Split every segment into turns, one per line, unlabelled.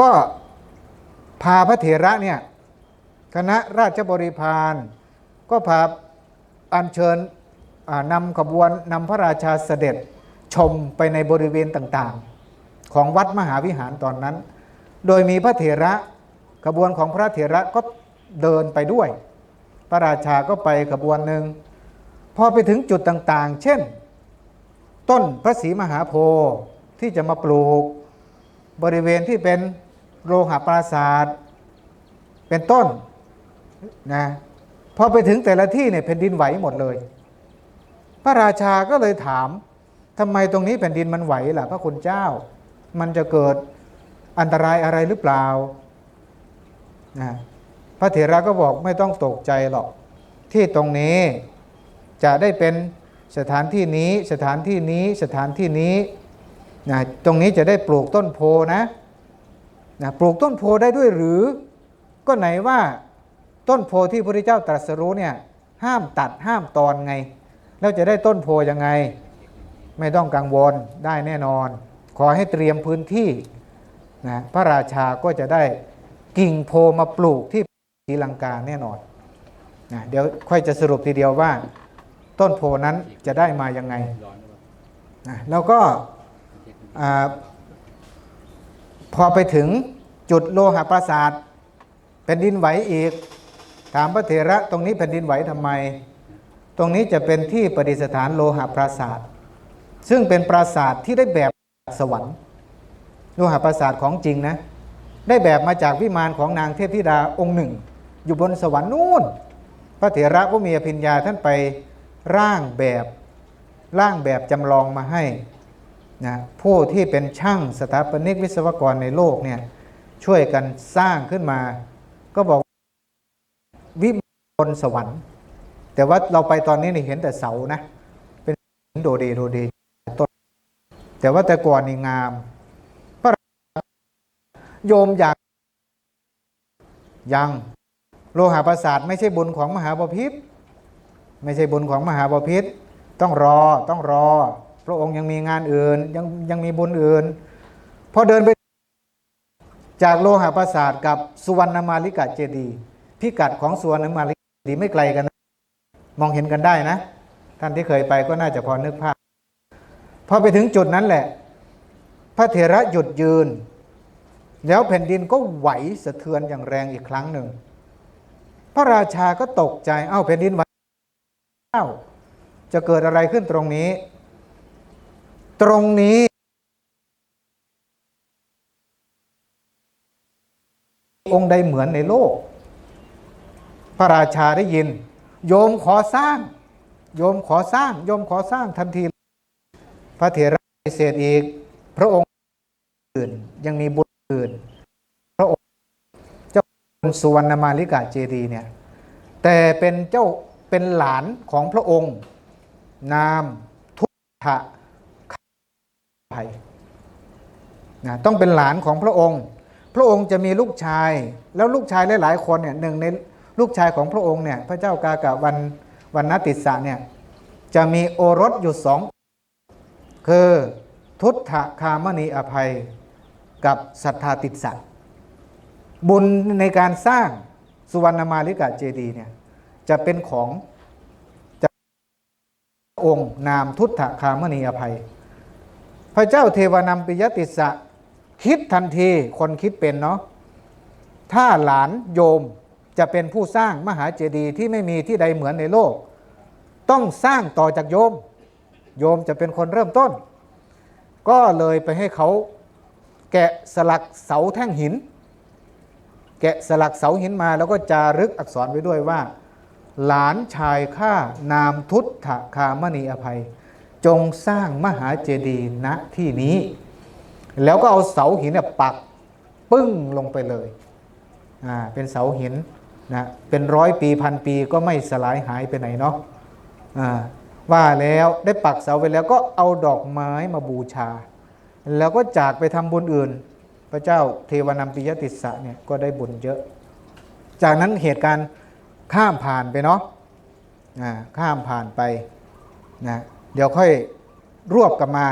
ก็พาพระเถระเนี่ยคณะราชบริพารก็พาอัญเชิญนำขบวนนำพระราชาเสด็จชมไปในบริเวณต่างๆ ของวัดมหาวิหารตอนนั้น โดยมีพระเถระขบวนของพระเถระก็เดินไปด้วย พระราชาก็ไปขบวนหนึ่งพอไปถึงจุดต่างๆ เช่น ต้นพระศรีมหาโพธิ์ที่จะมาปลูกบริเวณที่เป็น โลหะปราศาสตร์เป็นต้นนะพอไปถึงแต่ละที่เนี่ยแผ่นดินไหวหมดเลย พระราชาก็เลยถามทำไมตรงนี้แผ่นดินมันไหวล่ะพระคุณเจ้า มันจะเกิดอันตรายอะไรหรือเปล่านะพระเถระก็บอกไม่ต้องตกใจหรอก ที่ตรงนี้จะได้เป็นสถานที่นี้สถานที่นี้สถานที่นี้นะตรงนี้จะได้ปลูกต้นโพนะ นะปลูกต้นโพได้ด้วยหรือก็ไหนว่าต้นโพที่พระพุทธเจ้าตรัสรู้เนี่ยห้ามตัดห้ามตอนไง แล้วจะได้ต้นโพยังไง ไม่ต้องกังวลได้แน่นอน ขอให้เตรียมพื้นที่นะพระราชาก็จะได้กิ่งโพมาปลูกที่ศรีลังกาแน่นอนนะเดี๋ยวค่อยจะสรุปทีเดียวว่า ต้นโพนั้นจะได้มายังไงนะแล้วก็ พอไปถึงจุดโลหะปราสาทแผ่นดินไหวอีก ถามพระเถระตรงนี้แผ่นดินไหวทำไม ตรงนี้จะเป็นที่ประดิษฐานโลหะปราสาท ซึ่งเป็นปราสาทที่ได้แบบสวรรค์ โลหะปราสาทของจริงนะ ได้แบบมาจากวิมานของนางเทพธิดาองค์หนึ่ง อยู่บนสวรรค์นู่น พระเถระผู้มีอภิญญาท่านไปร่างแบบร่างแบบจำลองมาให้ นะผู้ที่เป็นช่างสถาปนิกวิศวกรในโลกเนี่ยช่วยกันสร้างขึ้นมา ก็บอกวิมานบนสวรรค์ แต่ว่าเราไปตอนนี้เนี่เห็นแต่เสานะ เป็นโดเดโดเดต้นแต่ว่าแต่ก่อนนี่งามพระโยมอยากยังโลหะประสาทไม่ใช่บุญของมหาบพิษไม่ใช่บุญของมหาบพิษต้องรอต้องรอ พระองค์ยังมีงานอื่นยังยังมีบุญอื่นพอเดินไปจากโลหะประสาทกับสุวรรณมาลิกาเจดีพิกัดของสุวรรณมาลิกาเจดีไม่ไกลกันนะมองเห็นกันได้นะ ท่านที่เคยไปก็น่าจะพอนึกภาพพอไปถึงจุดนั้นแหละ พระเถระหยุดยืน แล้วแผ่นดินก็ไหวสะเทือนอย่างแรงอีกครั้งหนึ่ง พระราชาก็ตกใจเอ้าแผ่นดินไหวเอ้าจะเกิดอะไรขึ้นตรงนี้ ตรงนี้องค์ใดเหมือนในโลก พระราชาได้ยิน โยมขอสร้าง โยมขอสร้าง โยมขอสร้างทันที พระเถระปฏิเสธอีก พระองค์อื่นยังมีบุญอื่น พระองค์เจ้าสุวรรณมาลิกาเจดีเนี่ย แต่เป็นเจ้าเป็นหลานของพระองค์ นามทุทะ ภัยนะต้องเป็นหลานของพระองค์ พระองค์จะมีลูกชาย แล้วลูกชายหลายๆคนเนี่ยหนึ่งในลูกชายของพระองค์เนี่ยพระเจ้ากากะวันวันนติสะเนี่ยจะมีโอรสอยู่สองคือทุตถะคามณีอภัยกับสัทธาติสสะบุญในการสร้างสุวรรณมาลิกาเจดีเนี่ยจะเป็นของจะองค์นามทุตถะคามณีอภัย พระเจ้าเทวานำปิยติสะคิดทันทีคนคิดเป็นเนาะถ้าหลานโยมจะเป็นผู้สร้างมหาเจดีย์ที่ไม่มีที่ใดเหมือนในโลก ต้องสร้างต่อจากโยม โยมจะเป็นคนเริ่มต้น ก็เลยไปให้เขาแกะสลักเสาแท่งหิน แกะสลักเสาหินมาแล้วก็จารึกอักษรไว้ด้วยว่า หลานชายข้านามทุตถคามณีอภัย จงสร้างมหาเจดีย์ณที่นี้ แล้วก็เอาเสาหินเนี่ยปักปึ้งลงไปเลยอ่าเป็นเสาหินนะเป็นร้อยปีพันปีก็ไม่สลายหายไปไหนเนาะอ่าว่าแล้วได้ปักเสาไปแล้วก็เอาดอกไม้มาบูชา แล้วก็จากไปทำบุญอื่น พระเจ้าเทวนัมปิยติสสะเนี่ยก็ได้บุญเยอะ จากนั้นเหตุการณ์ข้ามผ่านไปเนาะอ่าข้ามผ่านไปนะ เดี๋ยวค่อยรวบกลับมา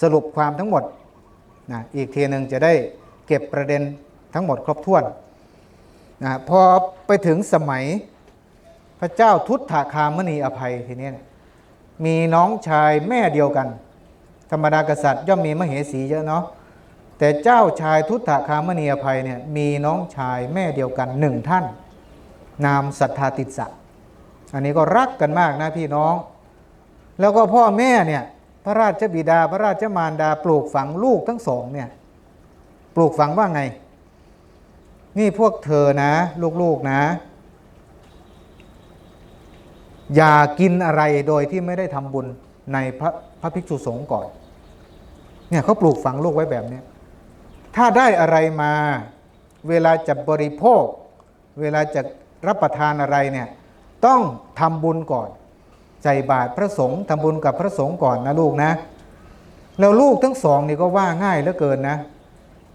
สรุปความทั้งหมดนะอีกทีหนึ่งจะได้เก็บประเด็นทั้งหมดครบถ้วนนะพอไปถึงสมัยพระเจ้าทุตถาคามณีอภัยทีนี้มีน้องชายแม่เดียวกัน ธรรมดากษัตริย์ย่อมมีมเหสีเยอะเนาะแต่เจ้าชายทุตถาคามณีอภัยเนี่ยมีน้องชายแม่เดียวกันหนึ่งท่าน นามสัทธาติสะอันนี้ก็รักกันมากนะพี่น้อง แล้วก็พ่อแม่เนี่ยพระราชบิดาพระราชมารดาปลูกฝังลูกทั้งสองเนี่ยปลูกฝังว่าไง นี่พวกเธอนะ ลูกๆนะ อย่ากินอะไรโดยที่ไม่ได้ทำบุญในพระพระภิกษุสงฆ์ก่อนเนี่ยเขาปลูกฝังลูกไว้แบบนี้ถ้าได้อะไรมาเวลาจะบริโภค เวลาจะรับประทานอะไรเนี่ยต้องทำบุญก่อน ใส่บาตรพระสงฆ์ทำบุญกับพระสงฆ์ก่อนนะลูกนะ แล้วลูกทั้งสองนี่ก็ว่าง่ายเหลือเกินนะ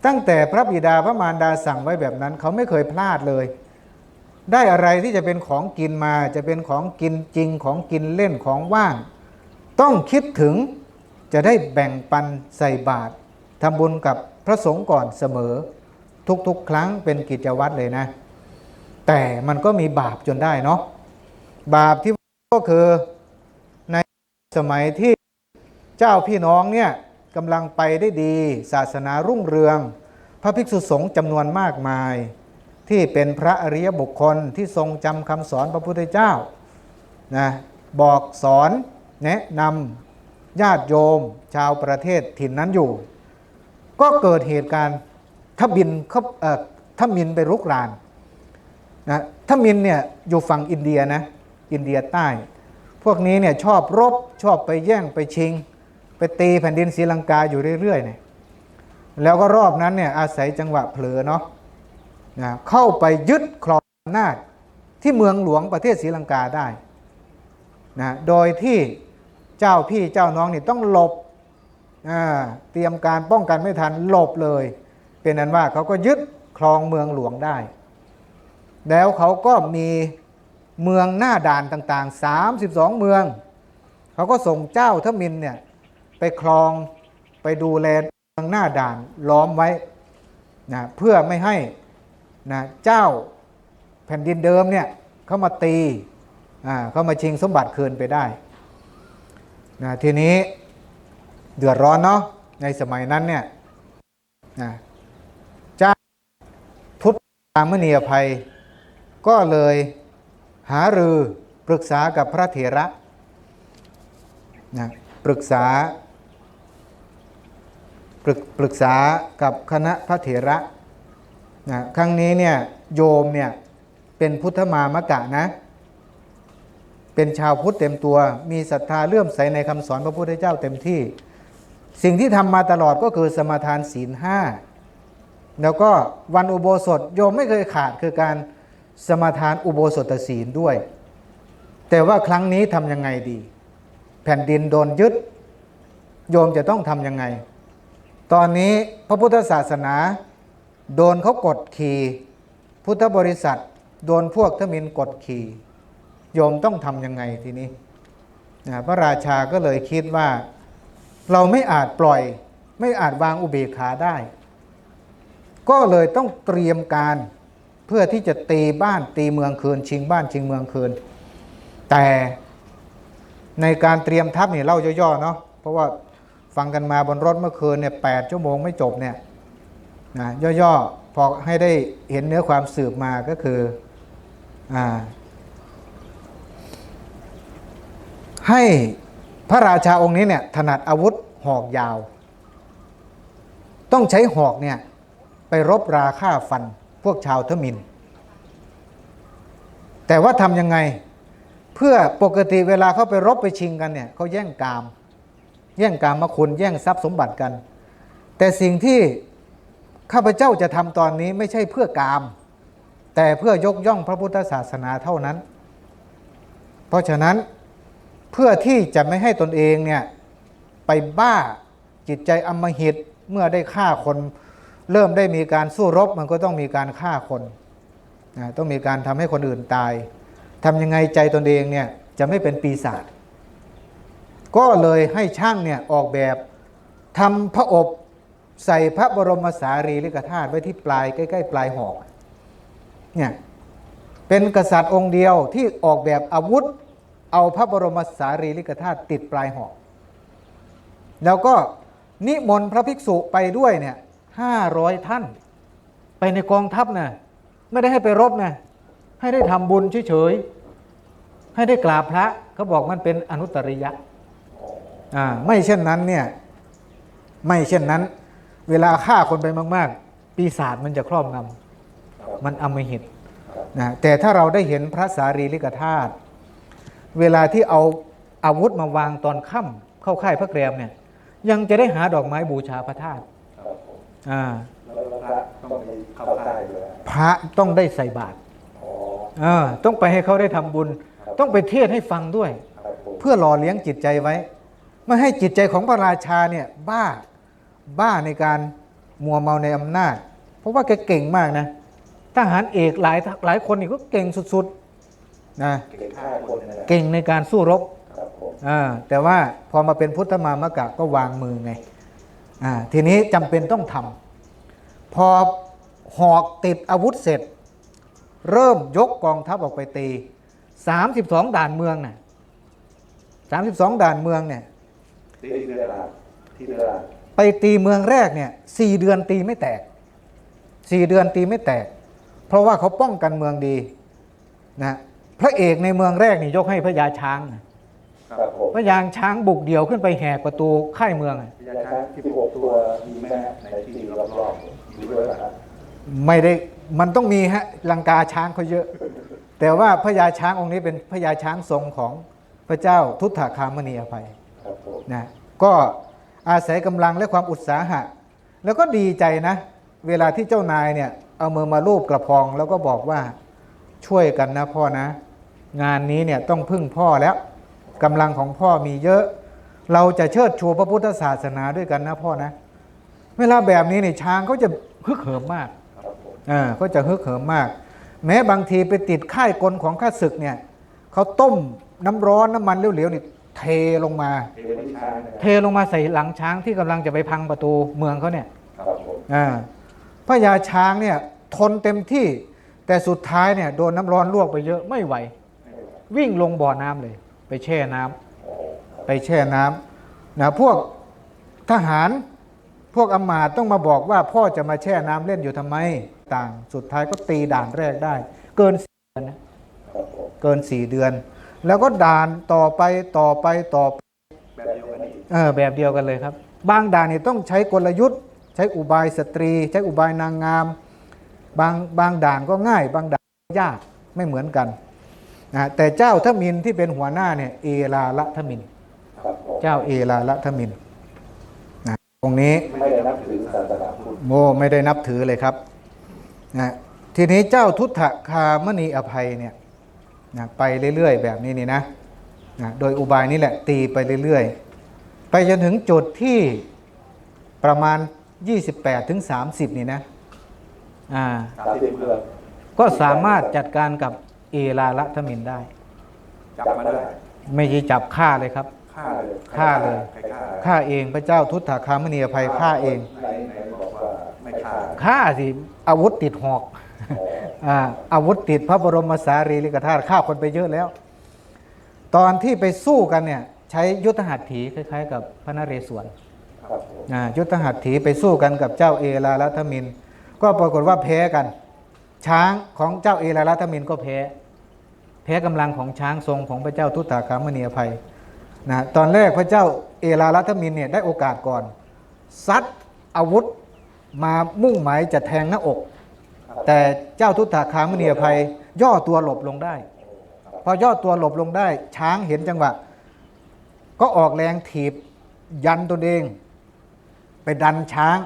ตั้งแต่พระบิดาพระมารดาสั่งไว้แบบนั้น เขาไม่เคยพลาดเลย ได้อะไรที่จะเป็นของกินมาจะเป็นของกินจริงของกินเล่นของว่าง ต้องคิดถึงจะได้แบ่งปันใส่บาตรทำบุญกับพระสงฆ์ก่อนเสมอ ทุกๆ ครั้งเป็นกิจวัตรเลยนะ แต่มันก็มีบาปจนได้เนาะบาปที่ก็คือ สมัยที่เจ้าพี่น้องเนี่ยกำลังไปได้ดี ศาสนารุ่งเรือง พระภิกษุสงฆ์จำนวนมากมาย ที่เป็นพระอริยบุคคลที่ทรงจำคำสอนพระพุทธเจ้านะบอกสอนแนะนำญาติโยม ชาวประเทศถิ่นนั้นอยู่ ก็เกิดเหตุการณ์ทบินเขาเอ่อทมินไปรุกรานนะทมินเนี่ยอยู่ฝั่งอินเดียนะอินเดียใต้ พวกนี้เนี่ยชอบรบชอบไปแย่งไปชิง ไปตีแผ่นดินศรีลังกาอยู่เรื่อยๆเนี่ยแล้วก็รอบนั้นเนี่ยอาศัยจังหวะเผลอเนาะนะเข้าไปยึดครองอำนาจที่เมืองหลวงประเทศศรีลังกาได้นะโดยที่เจ้าพี่เจ้าน้องนี่ต้องหลบเตรียมการป้องกันไม่ทันหลบเลย เป็นนั้นว่าเขาก็ยึดครองเมืองหลวงได้ แล้วเขาก็มี เมืองหน้าด่านต่างๆ 32 เมือง เขาก็ส่งเจ้าทมินเนี่ยไปครองไปดูแลเมืองหน้าด่านล้อมไว้นะเพื่อไม่ให้นะเจ้าแผ่นดินเดิมเนี่ยเขามาตีเขามาชิงสมบัติคืนไปได้นะทีนี้เดือดร้อนเนาะในสมัยนั้นเนี่ยนะเจ้าทุตตามณีอภัยก็เลย หารือปรึกษากับพระเถระนะปรึกษาปรึกปรึกษากับคณะพระเถระนะครั้งนี้เนี่ยโยมเนี่ยเป็นพุทธมามกะนะ เป็นชาวพุทธเต็มตัว มีศรัทธาเลื่อมใสในคำสอนพระพุทธเจ้าเต็มที่ สิ่งที่ทำมาตลอดก็คือสมาทานศีลห้าแล้วก็วันอุโบสถโยมไม่เคยขาดคือการ สมาทานอุโบสถศีลด้วย แต่ว่าครั้งนี้ทำยังไงดี แผ่นดินโดนยึด โยมจะต้องทำยังไง ตอนนี้พระพุทธศาสนา โดนเขากดขี่พุทธบริษัท โดนพวกทมินกดขี่โยมต้องทำยังไงทีนี้นะพระราชาก็เลยคิดว่า เราไม่อาจปล่อย ไม่อาจวางอุเบกขาได้ ก็เลยต้องเตรียมการ เพื่อที่จะตีบ้านตีเมืองคืน ชิงบ้านชิงเมืองคืน แต่ในการเตรียมทัพเนี่ยเล่าย่อๆเนาะเพราะว่าฟังกันมาบนรถเมื่อคืนเนี่ยแปดชั่วโมงไม่จบเนี่ยนะย่อๆพอให้ได้เห็นเนื้อความสืบมาก็คืออ่าให้พระราชาองค์นี้เนี่ยถนัดอาวุธหอกยาว ต้องใช้หอกเนี่ยไปรบราฆ่าฟัน พวกชาวทมิน แต่ว่าทำยังไงเพื่อปกติเวลาเขาไปรบไปชิงกันเนี่ยเขาแย่งกาม แย่งกามมาคุณแย่งทรัพย์สมบัติกัน แต่สิ่งที่ข้าพเจ้าจะทำตอนนี้ไม่ใช่เพื่อกาม แต่เพื่อยกย่องพระพุทธศาสนาเท่านั้น เพราะฉะนั้นเพื่อที่จะไม่ให้ตนเองเนี่ยไปบ้าจิตใจอมหิตเมื่อได้ฆ่าคน เริ่มได้มีการสู้รบมันก็ต้องมีการฆ่าคนนะต้องมีการทำให้คนอื่นตายทำยังไงใจตนเองเนี่ยจะไม่เป็นปีศาจก็เลยให้ช่างเนี่ยออกแบบทำพระอบใส่พระบรมสารีริกธาตุไว้ที่ปลายใกล้ๆ ปลายหอกเนี่ยเป็นกษัตริย์องค์เดียวที่ออกแบบอาวุธ เอาพระบรมสารีริกธาตุติดปลายหอก แล้วก็นิมนต์พระภิกษุไปด้วยเนี่ย ห้าร้อยท่าน ไปในกองทัพนะไม่ได้ให้ไปรบนะให้ได้ทำบุญเฉยๆให้ได้กราบพระเขาบอกมันเป็นอนุตริยะอ่าไม่เช่นนั้นเนี่ยไม่เช่นนั้น เวลาฆ่าคนไปมาก ๆ ปีศาจมันจะครอบงำมันอมหิตนะแต่ถ้าเราได้เห็นพระสารีริกธาตุเวลาที่เอาอาวุธมาวางตอนค่ำเข้าค่ายพระแกรมเนี่ยยังจะได้หาดอกไม้บูชาพระธาตุ อ่า
แล้วพระต้องไปเข้าค่ายด้วย
พระต้องได้ใส่บาตร
อ๋อ
อ่าต้องไปให้เขาได้ทำบุญ ต้องไปเทศน์ให้ฟังด้วย
ครับผม
เพื่อหล่อเลี้ยงจิตใจไว้ ไม่ให้จิตใจของพระราชาเนี่ยบ้าบ้าในการมัวเมาในอำนาจ เพราะว่าแกเก่งมากนะทหารเอกหลายหลายคนนี่ก็เก่งสุดๆนะ
เก่งฆ่าคนนั่นแหละ
เก่งในการสู้รบ
ครับผม
อ่าแต่ว่าพอมาเป็นพุทธมามกะก็วางมือไงอ่า ทีนี้จำเป็นต้องทำพอหอกติดอาวุธเสร็จ เริ่มยกกองทัพออกไปตี 32 ด่านเมืองน่ะ32 ด่านเมืองเนี่ย
ที่เรือลาที่เรือลา
ไปตีเมืองแรกเนี่ยสี่เดือนตีไม่แตกสี่เดือนตีไม่แตก เพราะว่าเขาป้องกันเมืองดีนะพระเอกในเมืองแรกนี่ยกให้พระยาช้างนะ ครับ
ผม
พระยาช้างบุกเดี่ยวขึ้นไปแหกประตูค่ายเมืองอะ
พญาช้างที่หกตัวมีแม่ในที่รอบๆอยู่ด้วยนะครับ
ไม่ได้มันต้องมีฮะลังกาช้างเขาเยอะ แต่ว่าพระยาช้างองค์นี้เป็นพระยาช้างทรงของพระเจ้าทุตถคามณีอภัย
ครับผม
นะก็อาศัยกำลังและความอุตสาหะ แล้วก็ดีใจนะ เวลาที่เจ้านายเนี่ยเอามือมาลูบกระพอง แล้วก็บอกว่าช่วยกันนะพ่อนะ งานนี้เนี่ยต้องพึ่งพ่อแล้ว กำลังของพ่อมีเยอะ เราจะเชิดชูพระพุทธศาสนาด้วยกันนะพ่อนะ เวลาแบบนี้เนี่ยช้างเขาจะฮึกเหิมมาก
ครับผม
อ่าก็จะฮึกเหิมมาก แม้บางทีไปติดค่ายกลของข้าศึกเนี่ยเขาต้มน้ำร้อนน้ำมันเหลวๆนี่เทลงมา
เทวนิช้างนะค
เท
รับ
ลงมาใส่หลังช้างที่กำลังจะไปพังประตูเมืองเขาเนี่ย
ครับผม
อ่าพระยาช้างเนี่ยทนเต็มที่แต่สุดท้ายเนี่ยโดนน้ำร้อนลวกไปเยอะไม่ไหว วิ่งลงบ่อน้ำเลย ไปแช่น้ำไปแช่น้ำนะพวกทหารพวกอำมาตต้องมาบอกว่าพ่อจะมาแช่น้ำเล่นอยู่ทำไมต่างสุดท้ายก็ตีด่านแรกได้ เกินสี่เดือนนะเกินสี่เดือน แล้วก็ด่านต่อไปต่อไปต่อไป
แบบเดียวกันอีก
เออแบบเดียวกันเลยครับ บางด่านนี่ต้องใช้กลยุทธ์ ใช้อุบายสตรี ใช้อุบายนางงาม บางบางด่านก็ง่าย บางด่านยากไม่เหมือนกัน นะแต่เจ้าทมินที่เป็นหัวหน้าเนี่ยเอลาละทมิน
ครับผม
เจ้าเอลาละทมินนะตรงนี้
ไม่ได้นับถือศาสนาพุทธ
โมไม่ได้นับถือเลยครับนะทีนี้เจ้าทุตถคามณีอภัยเนี่ยนะไปเรื่อยๆแบบนี้นี่นะนะโดยอุบายนี้แหละตีไปเรื่อยๆ ไปจนถึงจุดที่ประมาณ 28ถึง30 นี่นะอ่า
สามสิบเมือง
ก็สามารถจัดการกับ เอลาละทมินได้
จับมาได้
ไม่ใช่จับฆ่าเลยครับ
ฆ่าเลย
ฆ่าเลย
ใครฆ่า
ฆ่าเองพระเจ้าทุตถคามณีอภัยฆ่าเอง
ไหนไหนบอกว่าไม่ฆ่า
ฆ่าสิอาวุธติดหอก
อ๋อ
อาอาวุธติดพระบรมสารีริกธาตุฆ่าคนไปเยอะแล้ว ตอนที่ไปสู้กันเนี่ย ใช้ยุทธหัตถีคล้าย ๆ กับพระนเรศวร
ครับผม
อ่ายุทธหัตถีไปสู้กันกับเจ้าเอราลัทมิน ก็ปรากฏว่าแพ้กัน ช้างของเจ้าเอราลัทมินก็แพ้ แพ้กำลังของช้างทรงของพระเจ้าทุตตาคามณีอภัยนะตอนแรกพระเจ้าเอราลัทมินเนี่ยได้โอกาสก่อนซัดอาวุธมามุ่งหมายจะแทงหน้าอก แต่เจ้าทุตตาคามณีอภัย ย่อตัวหลบลงได้ พอย่อตัวหลบลงได้ ช้างเห็นจังหวะ ก็ออกแรงถีบยันตัวเอง ไปดันช้าง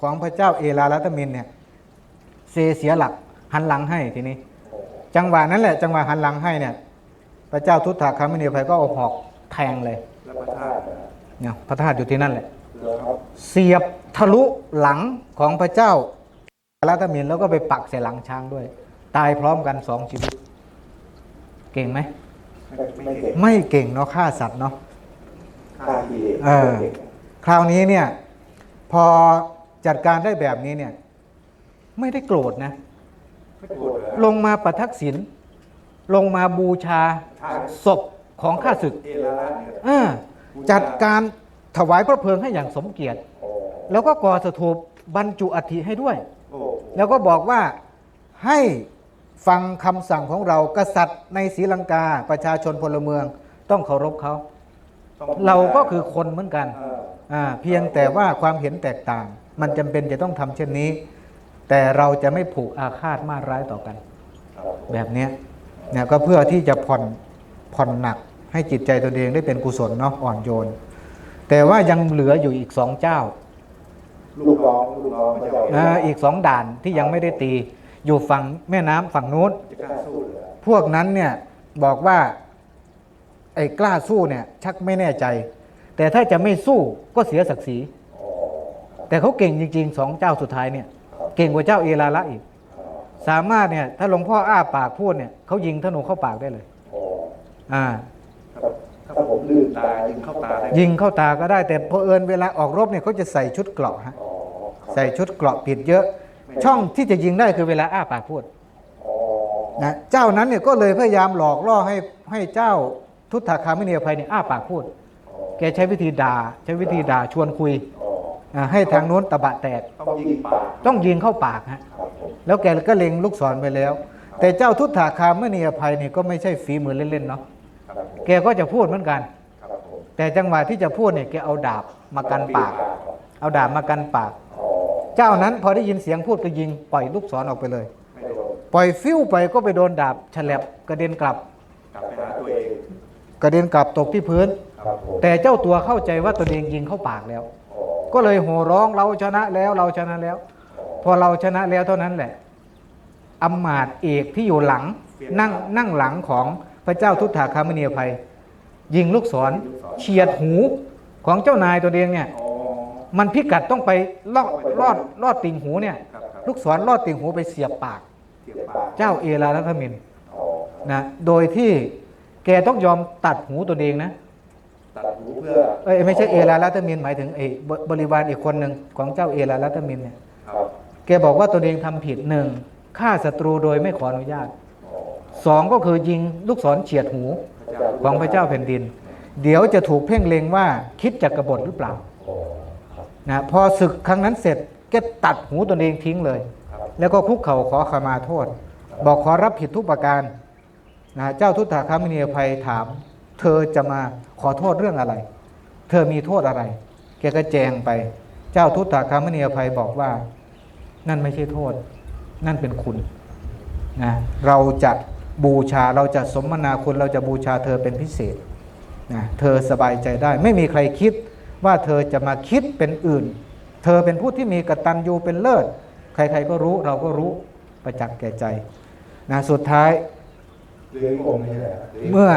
ของพระเจ้าเอราลัตมินเนี่ย เซเสียหลักหันหลังให้ทีนี้ จังหวะนั้นแหละจังหวะหันหลังให้เนี่ยพระเจ้าทุตตาคามณีอภัยก็เอาหอกแทงเลย
แล้วพระธาตุนะ
เนี่ยพระธาตุอยู่ที่นั่นแหละ
เรือครับ
เสียบทะลุหลังของพระเจ้ารัตมินแล้วก็ไปปักใส่หลังช้างด้วย ตายพร้อมกันสองชีวิต เก่งไหม
ไม่ไม่เก่ง
ไม่เก่งเนาะฆ่าสัตว์เนาะ
ฆ่ากิเลส
เออคราวนี้เนี่ยพพอจัดการได้แบบนี้เนี่ย ไม่ได้โกรธนะ
ไม่โกรธเหรอ
ลงมาประทักษิณลงมาบูชาศพของข้าศึก
เอราละเนี่ย
อ่าจัดการถวายพระเพลิงให้อย่างสมเกียรติ
โอ้
แล้วก็ก่อสถูปบรรจุอัฐิให้ด้วย
โอ้
แล้วก็บอกว่าให้ฟังคำสั่งของเรากษัตริย์ในศรีลังกาประชาชนพลเมืองต้องเคารพเขา
ต้อง
เราก็คือคนเหมือนกัน
เออ
อ่าเพียงแต่ว่าความเห็นแตกต่าง มันจำเป็นจะต้องทำเช่นนี้ แต่เราจะไม่ผูกอาฆาตมาร้ายต่อกัน
ครับผม
แบบเนี้ยเนี่ยก็เพื่อที่จะผ่อนผ่อนหนักให้จิตใจตนเองได้เป็นกุศลเนาะอ่อนโยน แต่ว่ายังเหลืออยู่อีกสองเจ้า
ลูกน้องลูกน้องพระเจ้า
อ่าอีกสองด่านที่ยังไม่ได้ตี อยู่ฝั่งแม่น้ำฝั่งนู้น
จะกล้าสู้เหรอ
พวกนั้นเนี่ยบอกว่าไอ้กล้าสู้เนี่ยชักไม่แน่ใจ แต่ถ้าจะไม่สู้ก็เสียศักดิ์ศรี
อ๋อครับ
แต่เขาเก่งจริงๆสองเจ้าสุดท้ายเนี่ย
ครับ
เก่งกว่าเจ้าเอราละอีก
อ๋อ
สามารถเนี่ย ถ้าหลวงพ่ออ้าปากพูดเนี่ยเขายิงธนูเข้าปากได้เลย
อ๋อ
อ่า
ครับถ้าผมลื่นตายิงเข้าตาได้
ยิงเข้าตาก็ได้แต่เพอเอิญเวลาออกรบเนี่ยเขาจะใส่ชุดเกราะฮะ
อ๋อครับ
ใส่ชุดเกราะปิดเยอะ ช่องที่จะยิงได้คือเวลาอ้าปากพูด
อ๋อ
นะเจ้านั้นเนี่ยก็เลยพยายามหลอกล่อให้ให้เจ้าทุตถาคามิเนียภัยเนี่ยอ้าปากพูด
อ๋อ
แกใช้วิธีด่าใช้วิธีด่าชวนคุย
อ๋อ
อ่า ให้ทางโน้นตะบะแตก
ต้องยิงปาก
ต้องยิงเข้าปากฮะ
ครับผม
แล้วแกก็เล็งลูกศรไปแล้ว แต่เจ้าทุตถาคามิเนียภัยเนี่ยก็ไม่ใช่ฝีมือเล่นๆเนาะ
ครับผม
แกก็จะพูดเหมือนกัน
ครับผม
แต่จังหวะที่จะพูดเนี่ยแกเอาดาบมากันปาก เอาดาบมากันปาก
อ๋อ
เจ้านั้นพอได้ยินเสียงพูดก็ยิงปล่อยลูกศรออกไปเลย
ไม่โดน
ปล่อยฟิวไปก็ไปโดนดาบฉลับกระเด็นกลับ
กลับไปหาตัวเอง
กระเด็นกลับตกที่พื้น
ครับผม
แต่เจ้าตัวเข้าใจว่าตนเองยิงเข้าปากแล้ว
อ๋อ
ก็เลยโห่ร้องเราชนะแล้วเราชนะแล้ว พอเราชนะแล้วเท่านั้นแหละอำมาตย์เอกที่อยู่หลังนั่งนั่งหลังของพระเจ้าทุตถาคามณียภัย ยิงลูกศรเฉียดหูของเจ้านายตัวเองเนี่ยมันพิกัดต้องไปลอดลอดลอดติ่งหูเนี่ย ลูกศรลอดติ่งหูไปเสียบปาก
เจ้า
เอราลัทมินนะโดยที่แกต้องยอมตัดหูตัวเองนะ
ตัดหูเพื่อ
เอ้ยไม่ใช่เอราลัตมินหมายถึงไอ้บบริวารอีกคนหนึ่งของเจ้าเอราลัตมินเนี่ย
ครับ
แกบอกว่าตัวเองทำผิดหนึ่งฆ่าศัตรูโดยไม่ขออนุญาต
อ๋อ
สองก็คือยิงลูกศรเฉียดหู
พระเจ้า
ของพระเจ้าแผ่นดิน เดี๋ยวจะถูกเพ่งเล็งว่าคิดจะกบฏหรือเปล่า
อ๋อครับ
นะพอศึกครั้งนั้นเสร็จแกตัดหูตนเองทิ้งเลย
ครับ
แล้วก็คุกเข่าขอขมาโทษ บอกขอรับผิดทุกประการนะเจ้าทุตถาคามิเนียภัยถาม เธอจะมาขอโทษเรื่องอะไร เธอมีโทษอะไร แกก็แจงไป เจ้าทุตถาคามิเนียภัยบอกว่า นั่นไม่ใช่โทษ นั่นเป็นคุณนะเราจะบูชาเราจะสมนาคุณเราจะบูชาเธอเป็นพิเศษนะเธอสบายใจได้ ไม่มีใครคิดว่าเธอจะมาคิดเป็นอื่น เธอเป็นผู้ที่มีกตัญญูเป็นเลิศ ใครๆก็รู้เราก็รู้ประจักษ์แก่ใจนะสุดท้าย
เหลืออีกองค์นี้แหละหลืก
เมื่อ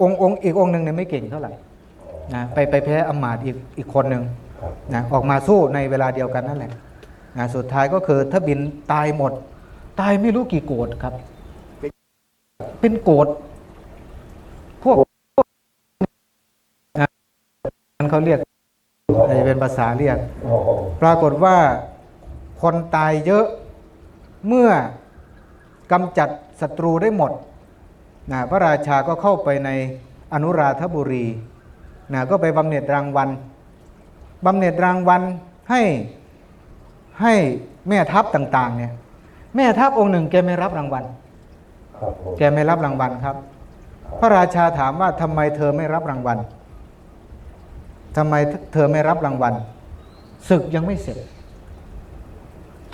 องค์องค์อีกองค์หนึ่งเนี่ยไม่เก่งเท่าไหร่นะไปไปแพ้อมาตย์อีกอีกคนหนึ่งนะออกมาสู้ในเวลาเดียวกันนั่นแหละนะสุดท้ายก็คือถ้าบินตายหมด ตายไม่รู้กี่โกดครับ เป็นโกดพวกนะมันเขาเรียกอาจจะเป็นภาษาเรียก ปรากฏว่าคนตายเยอะเมื่อกำจัดศัตรูได้หมด นะพระราชาก็เข้าไปในอนุราธบุรีนะก็ไปบำเหน็จรางวัลบำเหน็จรางวัลให้ให้แม่ทัพต่างๆเนี่ยแม่ทัพองค์หนึ่งแกไม่รับรางวัล
ครับผม
แกไม่รับรางวัลครับ พระราชาถามว่าทำไมเธอไม่รับรางวัลทำไมเธอไม่รับรางวัลศึกยังไม่เสร็จ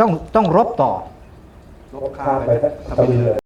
ต้องต้องรบต่อ
ลบข้ามไปทำไปเลย